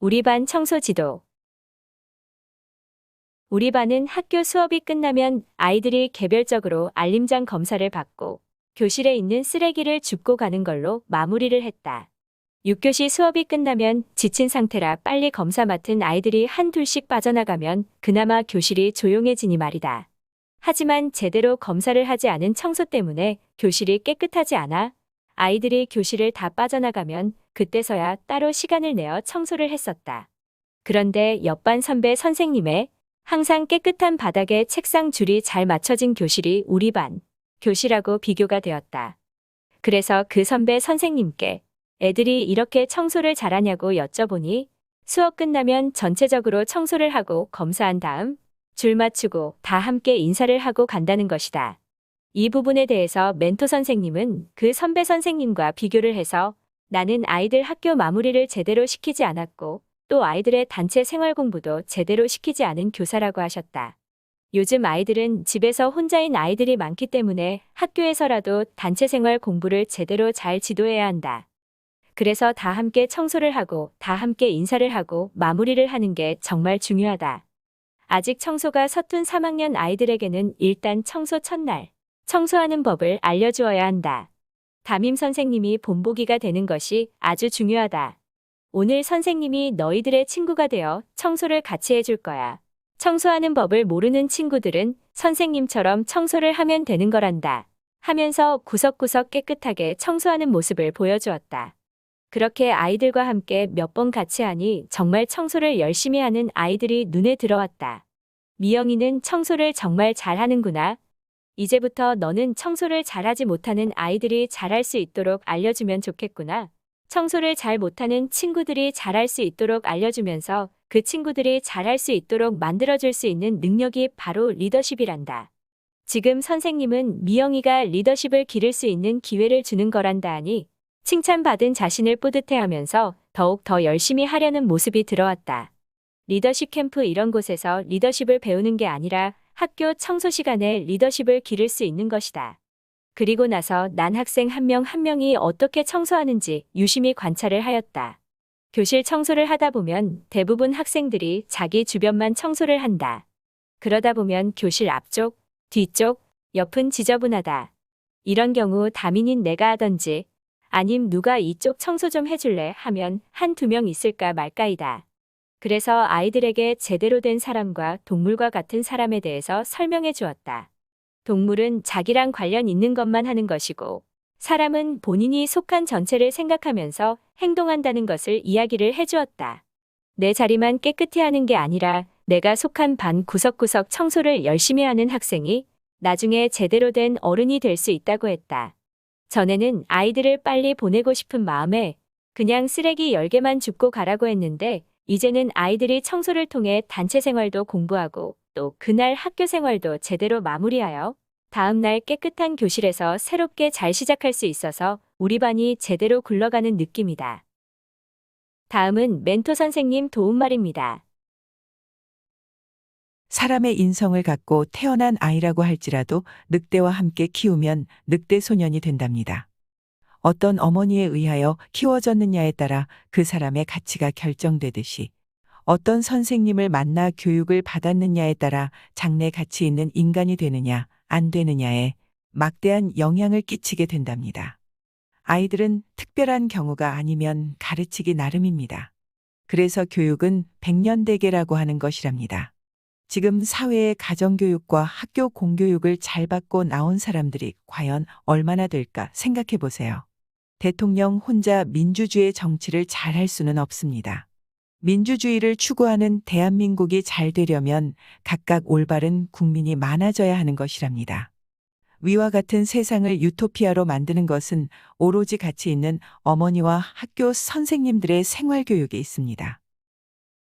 우리 반 청소 지도. 우리 반은 학교 수업이 끝나면 아이들이 개별적으로 알림장 검사를 받고 교실에 있는 쓰레기를 줍고 가는 걸로 마무리를 했다. 6교시 수업이 끝나면 지친 상태라 빨리 검사 맡은 아이들이 한 둘씩 빠져나가면 그나마 교실이 조용해지니 말이다. 하지만 제대로 검사를 하지 않은 청소 때문에 교실이 깨끗하지 않아 아이들이 교실을 다 빠져나가면 그때서야 따로 시간을 내어 청소를 했었다. 그런데 옆반 선배 선생님의 항상 깨끗한 바닥에 책상 줄이 잘 맞춰진 교실이 우리 반 교실하고 비교가 되었다. 그래서 그 선배 선생님께 애들이 이렇게 청소를 잘하냐고 여쭤보니 수업 끝나면 전체적으로 청소를 하고 검사한 다음 줄 맞추고 다 함께 인사를 하고 간다는 것이다. 이 부분에 대해서 멘토 선생님은 그 선배 선생님과 비교를 해서 나는 아이들 학교 마무리를 제대로 시키지 않았고 또 아이들의 단체 생활 공부도 제대로 시키지 않은 교사라고 하셨다. 요즘 아이들은 집에서 혼자인 아이들이 많기 때문에 학교에서라도 단체 생활 공부를 제대로 잘 지도해야 한다. 그래서 다 함께 청소를 하고 다 함께 인사를 하고 마무리를 하는 게 정말 중요하다. 아직 청소가 서툰 3학년 아이들에게는 일단 청소 첫날 청소하는 법을 알려주어야 한다. 담임 선생님이 본보기가 되는 것이 아주 중요하다. 오늘 선생님이 너희들의 친구가 되어 청소를 같이 해줄 거야. 청소하는 법을 모르는 친구들은 선생님처럼 청소를 하면 되는 거란다. 하면서 구석구석 깨끗하게 청소하는 모습을 보여주었다. 그렇게 아이들과 함께 몇 번 같이 하니 정말 청소를 열심히 하는 아이들이 눈에 들어왔다. 미영이는 청소를 정말 잘하는구나. 이제부터 너는 청소를 잘하지 못하는 아이들이 잘할 수 있도록 알려주면 좋겠구나. 청소를 잘 못하는 친구들이 잘할 수 있도록 알려주면서 그 친구들이 잘할 수 있도록 만들어줄 수 있는 능력이 바로 리더십이란다. 지금 선생님은 미영이가 리더십을 기를 수 있는 기회를 주는 거란다 하니 칭찬받은 자신을 뿌듯해하면서 더욱 더 열심히 하려는 모습이 들어왔다. 리더십 캠프 이런 곳에서 리더십을 배우는 게 아니라 학교 청소 시간에 리더십을 기를 수 있는 것이다. 그리고 나서 난 학생 한명한 명이 어떻게 청소하는지 유심히 관찰을 하였다. 교실 청소를 하다 보면 대부분 학생들이 자기 주변만 청소를 한다. 그러다 보면 교실 앞쪽, 뒤쪽, 옆은 지저분하다. 이런 경우 담임인 내가 하던지 아님 누가 이쪽 청소 좀 해줄래 하면 한두 명 있을까 말까이다. 그래서 아이들에게 제대로 된 사람과 동물과 같은 사람에 대해서 설명해 주었다. 동물은 자기랑 관련 있는 것만 하는 것이고, 사람은 본인이 속한 전체를 생각하면서 행동한다는 것을 이야기를 해 주었다. 내 자리만 깨끗이 하는 게 아니라 내가 속한 반 구석구석 청소를 열심히 하는 학생이 나중에 제대로 된 어른이 될 수 있다고 했다. 전에는 아이들을 빨리 보내고 싶은 마음에 그냥 쓰레기 10개만 줍고 가라고 했는데 이제는 아이들이 청소를 통해 단체 생활도 공부하고 또 그날 학교 생활도 제대로 마무리하여 다음날 깨끗한 교실에서 새롭게 잘 시작할 수 있어서 우리 반이 제대로 굴러가는 느낌이다. 다음은 멘토 선생님 도움말입니다. 사람의 인성을 갖고 태어난 아이라고 할지라도 늑대와 함께 키우면 늑대 소년이 된답니다. 어떤 어머니에 의하여 키워졌느냐에 따라 그 사람의 가치가 결정되듯이 어떤 선생님을 만나 교육을 받았느냐에 따라 장래 가치 있는 인간이 되느냐, 안 되느냐에 막대한 영향을 끼치게 된답니다. 아이들은 특별한 경우가 아니면 가르치기 나름입니다. 그래서 교육은 백년대계라고 하는 것이랍니다. 지금 사회의 가정교육과 학교 공교육을 잘 받고 나온 사람들이 과연 얼마나 될까 생각해 보세요. 대통령 혼자 민주주의 정치를 잘할 수는 없습니다. 민주주의를 추구하는 대한민국이 잘 되려면 각각 올바른 국민이 많아져야 하는 것이랍니다. 위와 같은 세상을 유토피아로 만드는 것은 오로지 가치 있는 어머니와 학교 선생님들의 생활교육에 있습니다.